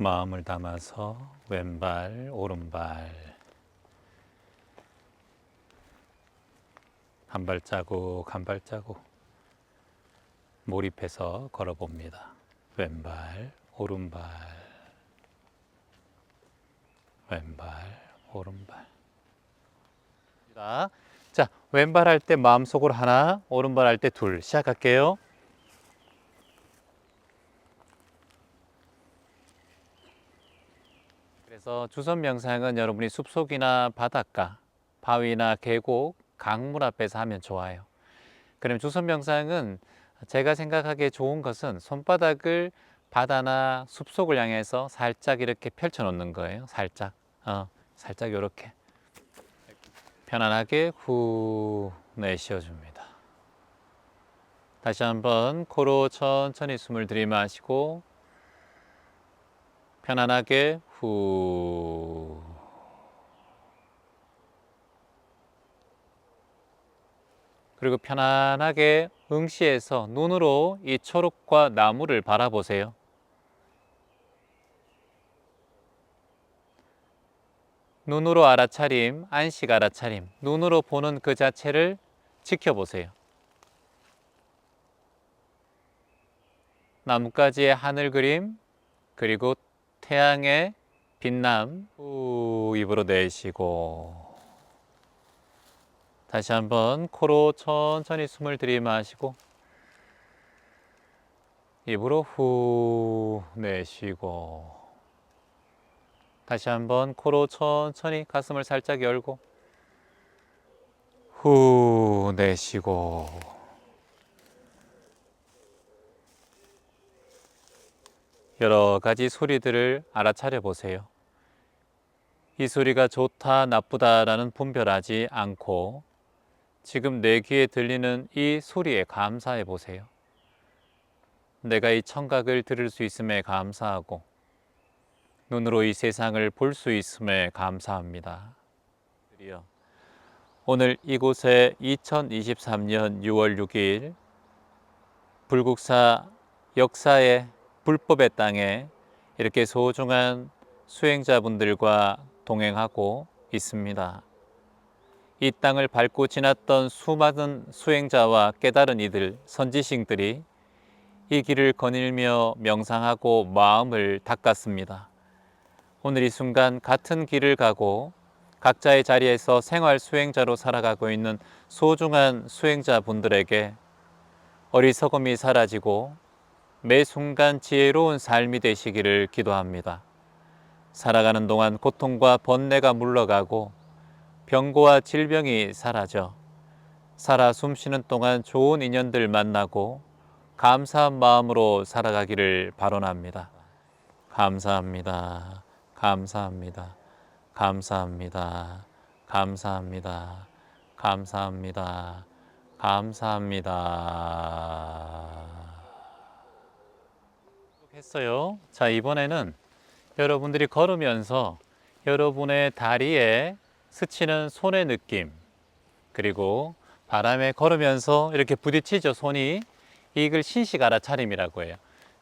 마음을 담아서 왼발, 오른발 한 발자국 한 발자국 몰입해서 걸어 봅니다. 왼발, 오른발, 왼발, 오른발. 자, 왼발 할 때 마음속으로 하나, 오른발 할 때 둘. 시작할게요. 그래서 주선 명상은 여러분이 숲속이나 바닷가, 바위나 계곡, 강물 앞에서 하면 좋아요. 그럼 주선 명상은 제가 생각하기에 좋은 것은 손바닥을 바다나 숲속을 향해서 살짝 이렇게 펼쳐 놓는 거예요. 살짝, 어, 살짝 이렇게 편안하게 후 내쉬어 줍니다. 다시 한번 코로 천천히 숨을 들이마시고 편안하게 후 그리고 편안하게 응시해서 눈으로 이 초록과 나무를 바라보세요. 눈으로 알아차림, 안식 알아차림, 눈으로 보는 그 자체를 지켜보세요. 나뭇가지의 하늘 그림, 그리고 태양의 빛남, 후 입으로 내쉬고 다시 한번 코로 천천히 숨을 들이마시고 입으로 후 내쉬고 다시 한번 코로 천천히 가슴을 살짝 열고 후 내쉬고 여러 가지 소리들을 알아차려 보세요. 이 소리가 좋다, 나쁘다라는 분별하지 않고 지금 내 귀에 들리는 이 소리에 감사해 보세요. 내가 이 청각을 들을 수 있음에 감사하고 눈으로 이 세상을 볼 수 있음에 감사합니다. 오늘 이곳에 2023년 6월 6일 불국사 역사의 불법의 땅에 이렇게 소중한 수행자분들과 동행하고 있습니다. 이 땅을 밟고 지났던 수많은 수행자와 깨달은 이들, 선지식들이 이 길을 거닐며 명상하고 마음을 닦았습니다. 오늘 이 순간 같은 길을 가고 각자의 자리에서 생활 수행자로 살아가고 있는 소중한 수행자분들에게 어리석음이 사라지고 매 순간 지혜로운 삶이 되시기를 기도합니다. 살아가는 동안 고통과 번뇌가 물러가고 병고와 질병이 사라져 살아 숨쉬는 동안 좋은 인연들 만나고 감사한 마음으로 살아가기를 발언합니다. 감사합니다. 감사합니다. 감사합니다. 감사합니다. 감사합니다. 감사합니다. 했어요. 자, 이번에는 여러분들이 걸으면서 여러분의 다리에 스치는 손의 느낌, 그리고 바람에 걸으면서 이렇게 부딪히죠, 손이. 이걸 신식 알아차림이라고 해요.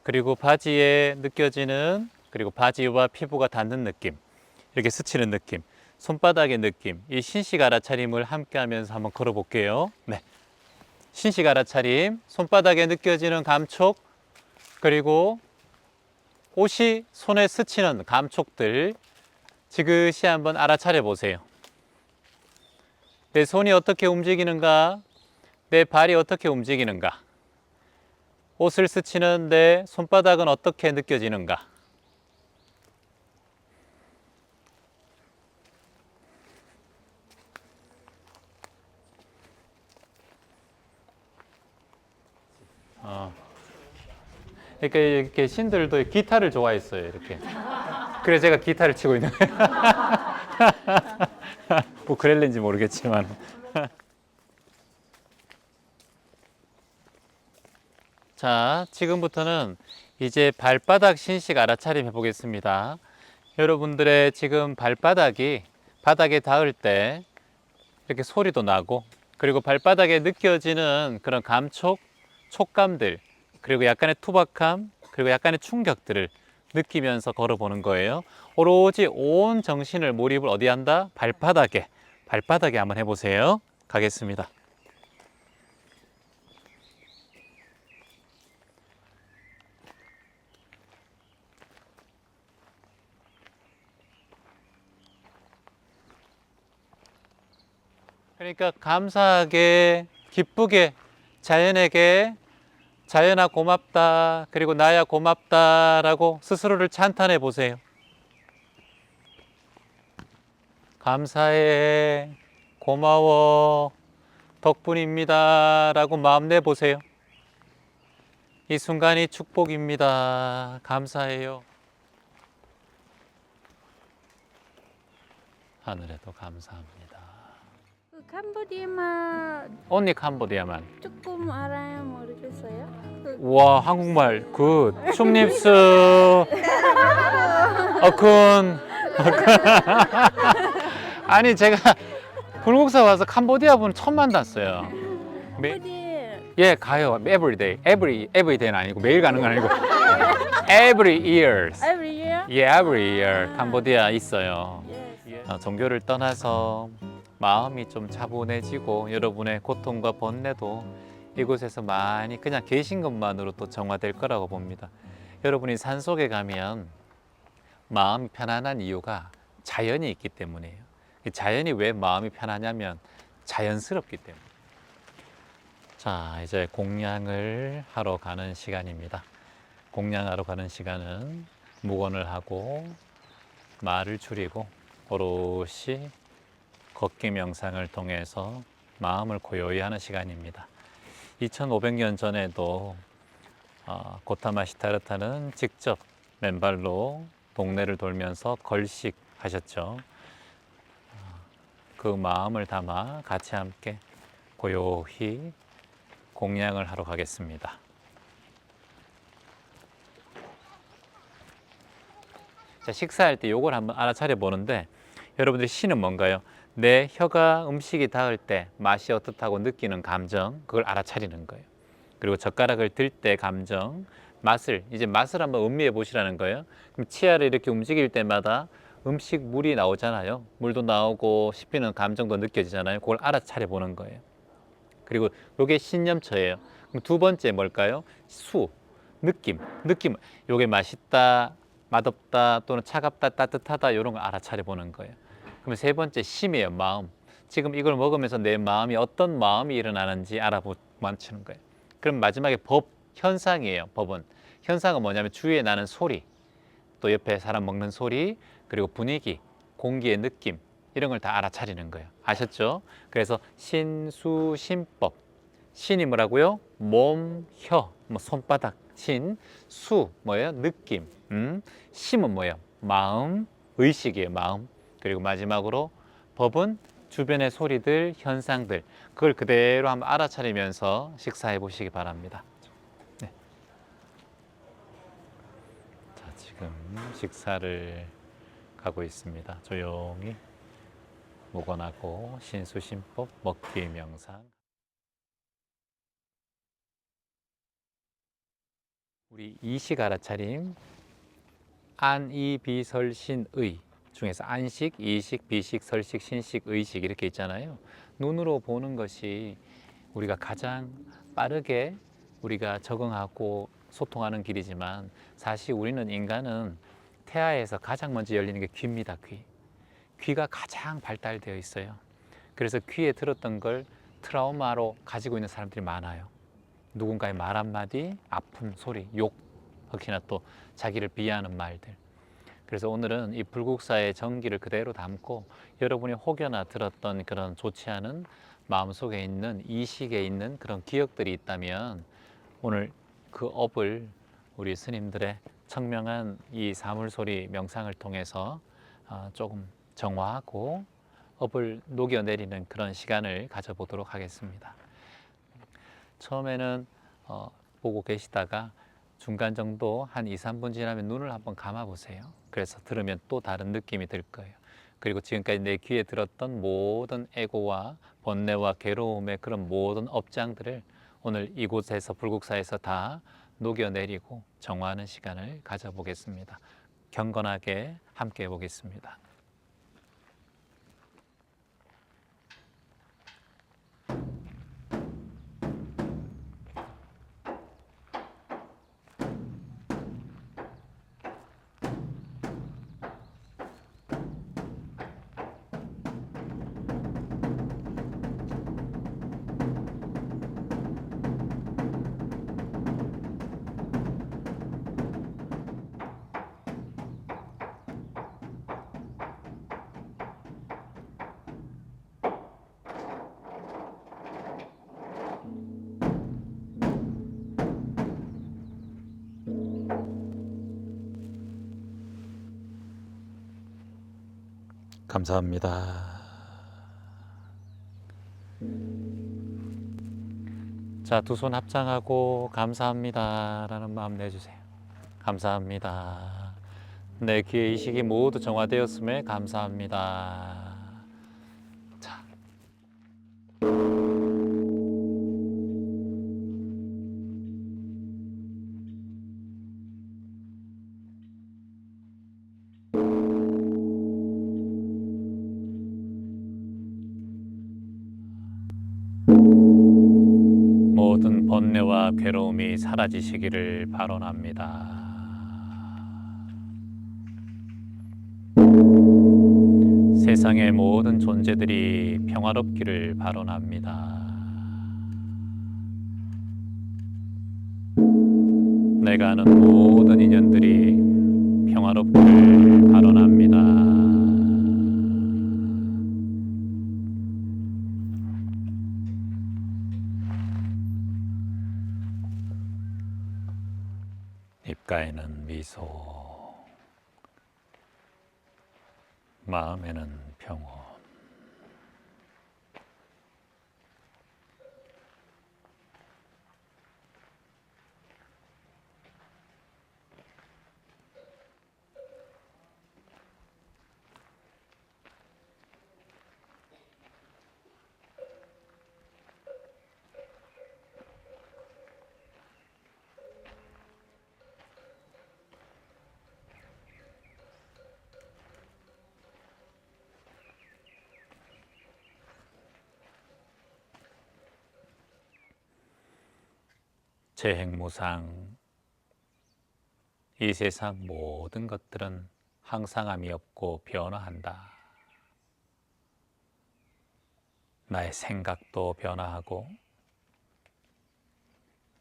그리고 바지에 느껴지는, 그리고 바지와 피부가 닿는 느낌, 이렇게 스치는 느낌, 손바닥의 느낌, 이 신식 알아차림을 함께 하면서 한번 걸어볼게요. 네. 신식 알아차림, 손바닥에 느껴지는 감촉, 그리고 옷이 손에 스치는 감촉들 지그시 한번 알아차려 보세요. 내 손이 어떻게 움직이는가? 내 발이 어떻게 움직이는가? 옷을 스치는 내 손바닥은 어떻게 느껴지는가? 어. 그러니까 이렇게 신들도 기타를 좋아했어요. 이렇게. 그래서 제가 기타를 치고 있는 거예요. 뭐 그랬는지 모르겠지만. 자, 지금부터는 이제 발바닥 신식 알아차림 해보겠습니다. 여러분들의 지금 발바닥이 바닥에 닿을 때 이렇게 소리도 나고 그리고 발바닥에 느껴지는 그런 감촉, 촉감들 그리고 약간의 투박함 그리고 약간의 충격들을 느끼면서 걸어보는 거예요. 오로지 온 정신을 몰입을 어디 한다? 발바닥에. 발바닥에 한번 해보세요. 가겠습니다. 그러니까 감사하게, 기쁘게, 자연에게 자연아 고맙다. 그리고 나야 고맙다 라고 스스로를 찬탄해 보세요. 감사해. 고마워. 덕분입니다. 라고 마음 내 보세요. 이 순간이 축복입니다. 감사해요. 하늘에도 감사합니다. 그 캄보디아 언니 캄보디아만. 조금 알아요 모르겠어요. 그와 한국말. 굿. 춤립스 어쿤. 아니 제가 불국사 와서 캄보디아 분을 처음 만났어요. 매, 예 가요. Everyday every everyday는 아니고 매일 가는 건 아니고. Every years. Every year. 예 every year. 캄보디아 있어요. 어, 종교를 떠나서 마음이 좀 차분해지고 여러분의 고통과 번뇌도 이곳에서 많이 그냥 계신 것만으로 또 정화될 거라고 봅니다. 여러분이 산 속에 가면 마음이 편안한 이유가 자연이 있기 때문이에요. 이 자연이 왜 마음이 편하냐면 자연스럽기 때문에. 자, 이제 공양을 하러 가는 시간입니다. 공양하러 가는 시간은 묵언을 하고 말을 줄이고 오롯이 걷기 명상을 통해서 마음을 고요히 하는 시간입니다. 2500년 전에도 어, 고타마 시타르타는 직접 맨발로 동네를 돌면서 걸식 하셨죠. 어, 그 마음을 담아 같이 함께 고요히 공양을 하러 가겠습니다. 자, 식사할 때 요걸 한번 알아차려 보는데 여러분들 신은 뭔가요? 내 혀가 음식이 닿을 때 맛이 어떻다고 느끼는 감정 그걸 알아차리는 거예요. 그리고 젓가락을 들 때 감정 맛을 이제 맛을 한번 음미해 보시라는 거예요. 그럼 치아를 이렇게 움직일 때마다 음식 물이 나오잖아요. 물도 나오고 씹히는 감정도 느껴지잖아요. 그걸 알아차려 보는 거예요. 그리고 요게 신념처예요. 그럼 두 번째 뭘까요? 수 느낌 느낌 요게 맛있다 맛없다 또는 차갑다 따뜻하다 이런 걸 알아차려 보는 거예요. 그러면 세 번째 심이에요 마음. 지금 이걸 먹으면서 내 마음이 어떤 마음이 일어나는지 알아보는 거예요. 그럼 마지막에 법 현상이에요. 법은 현상은 뭐냐면 주위에 나는 소리, 또 옆에 사람 먹는 소리, 그리고 분위기, 공기의 느낌 이런 걸 다 알아차리는 거예요. 아셨죠? 그래서 신수심법 신이 뭐라고요? 몸, 혀, 뭐 손바닥, 신, 수 뭐예요? 느낌, 음, 심은 뭐예요? 마음, 의식이에요. 마음. 그리고 마지막으로 법은 주변의 소리들, 현상들 그걸 그대로 한번 알아차리면서 식사해 보시기 바랍니다. 네. 자, 지금 식사를 가고 있습니다. 조용히 묵언하고 신수심법 먹기 명상. 우리 이식 알아차림 안이비설신의 중에서 안식, 이식, 비식, 설식, 신식, 의식 이렇게 있잖아요. 눈으로 보는 것이 우리가 가장 빠르게 우리가 적응하고 소통하는 길이지만 사실 우리는 인간은 태아에서 가장 먼저 열리는 게 귀입니다. 귀. 귀가 가장 발달되어 있어요. 그래서 귀에 들었던 걸 트라우마로 가지고 있는 사람들이 많아요. 누군가의 말 한마디, 아픈 소리, 욕, 혹시나 또 자기를 비하하는 말들. 그래서 오늘은 이 불국사의 정기를 그대로 담고 여러분이 혹여나 들었던 그런 좋지 않은 마음속에 있는 이식에 있는 그런 기억들이 있다면 오늘 그 업을 우리 스님들의 청명한 이 사물소리 명상을 통해서 어, 조금 정화하고 업을 녹여내리는 그런 시간을 가져보도록 하겠습니다. 처음에는 어, 보고 계시다가 중간 정도 한 2, 3분 지나면 눈을 한번 감아 보세요. 그래서 들으면 또 다른 느낌이 들 거예요. 그리고 지금까지 내 귀에 들었던 모든 애고와 번뇌와 괴로움의 그런 모든 업장들을 오늘 이곳에서 불국사에서 다 녹여내리고 정화하는 시간을 가져보겠습니다. 경건하게 함께 해 보겠습니다. 감사합니다. 자, 두 손 합장하고 감사합니다 라는 마음 내주세요. 감사합니다. 내 귀의 이식이 모두 정화되었음에 감사합니다. 괴로움이 사라지시기를 바론합니다. 세상의 모든 존재들이 평화롭기를 바론합니다. 내가 아는 모든 인연들이 평화롭기를 바론합니다. 입가에는 미소, 마음에는 평온. 재행무상 이 세상 모든 것들은 항상함이 없고 변화한다. 나의 생각도 변화하고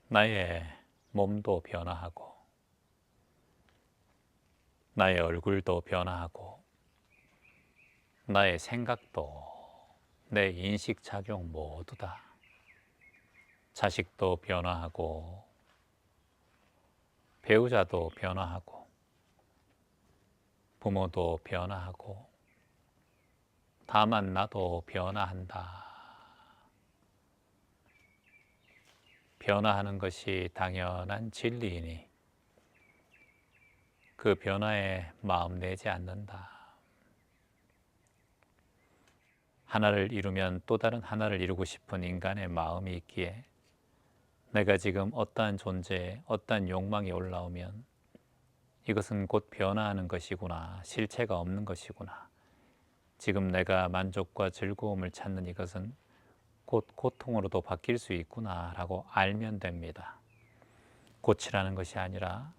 나의 몸도 변화하고 나의 얼굴도 변화하고 나의 생각도 내 인식 작용 모두 다 자식도 변화하고 배우자도 변화하고 부모도 변화하고 다만 나도 변화한다. 변화하는 것이 당연한 진리이니 그 변화에 마음 내지 않는다. 하나를 이루면 또 다른 하나를 이루고 싶은 인간의 마음이 있기에 내가 지금 어떠한 존재, 어떠한 욕망이 올라오면 이것은 곧 변화하는 것이구나, 실체가 없는 것이구나. 지금 내가 만족과 즐거움을 찾는 이것은 곧 고통으로도 바뀔 수 있구나라고 알면 됩니다. 고치라는 것이 아니라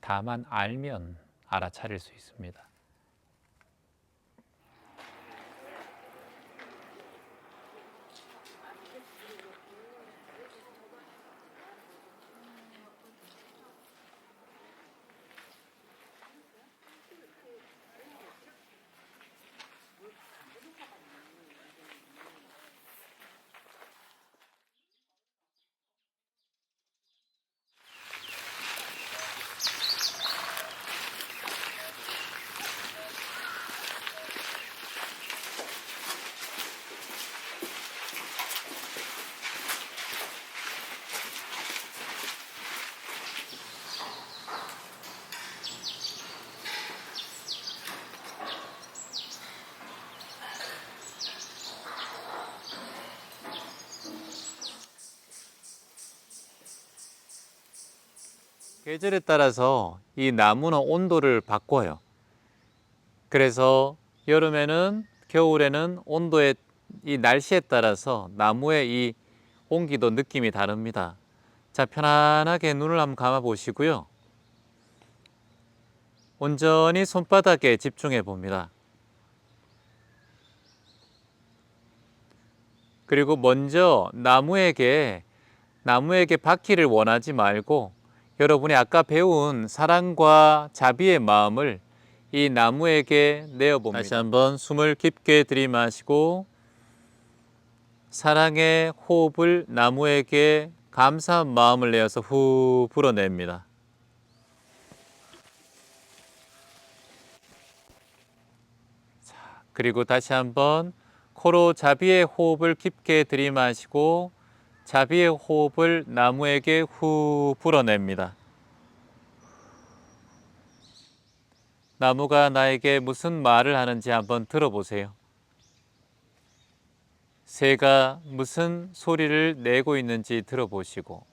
다만 알면 알아차릴 수 있습니다. 계절에 따라서 이 나무는 온도를 바꿔요. 그래서 여름에는 겨울에는 온도의 이 날씨에 따라서 나무의 이 온기도 느낌이 다릅니다. 자, 편안하게 눈을 한번 감아 보시고요. 온전히 손바닥에 집중해 봅니다. 그리고 먼저 나무에게 나무에게 받기를 원하지 말고 여러분이 아까 배운 사랑과 자비의 마음을 이 나무에게 내어봅니다. 다시 한번 숨을 깊게 들이마시고 사랑의 호흡을 나무에게 감사한 마음을 내어서 후 불어냅니다. 자, 그리고 다시 한번 코로 자비의 호흡을 깊게 들이마시고 자비의 호흡을 나무에게 후 불어냅니다. 나무가 나에게 무슨 말을 하는지 한번 들어보세요. 새가 무슨 소리를 내고 있는지 들어보시고,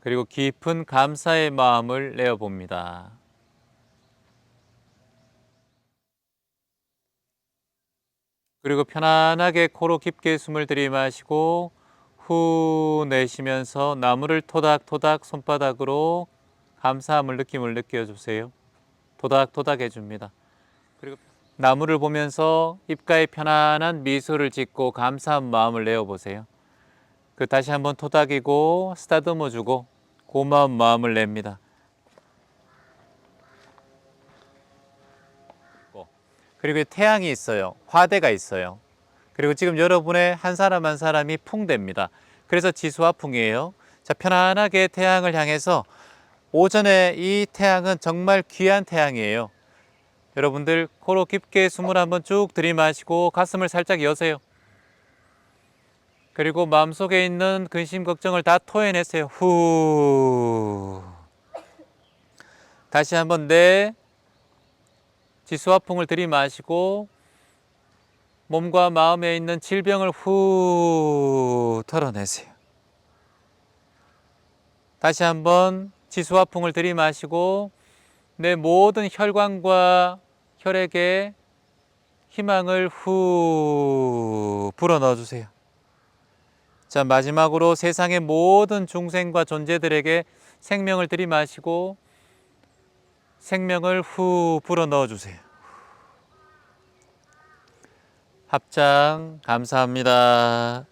그리고 깊은 감사의 마음을 내어봅니다. 그리고 편안하게 코로 깊게 숨을 들이마시고 후 내쉬면서 나무를 토닥토닥 손바닥으로 감사함을 느낌을 느껴주세요. 토닥토닥 해줍니다. 그리고 나무를 보면서 입가에 편안한 미소를 짓고 감사한 마음을 내어보세요. 그 다시 한번 토닥이고 쓰다듬어 주고 고마운 마음을 냅니다. 그리고 태양이 있어요. 화대가 있어요. 그리고 지금 여러분의 한 사람 한 사람이 풍대입니다. 그래서 지수와 풍이에요. 자, 편안하게 태양을 향해서 오전에 이 태양은 정말 귀한 태양이에요. 여러분들 코로 깊게 숨을 한번 쭉 들이마시고 가슴을 살짝 여세요. 그리고 마음속에 있는 근심 걱정을 다 토해내세요. 후. 다시 한번 내 지수와 풍을 들이마시고 몸과 마음에 있는 질병을 후 털어내세요. 다시 한번 지수와 풍을 들이마시고 내 모든 혈관과 혈액에 희망을 후 불어넣어 주세요. 자, 마지막으로 세상의 모든 중생과 존재들에게 생명을 들이마시고 생명을 후 불어 넣어 주세요. 합장 감사합니다.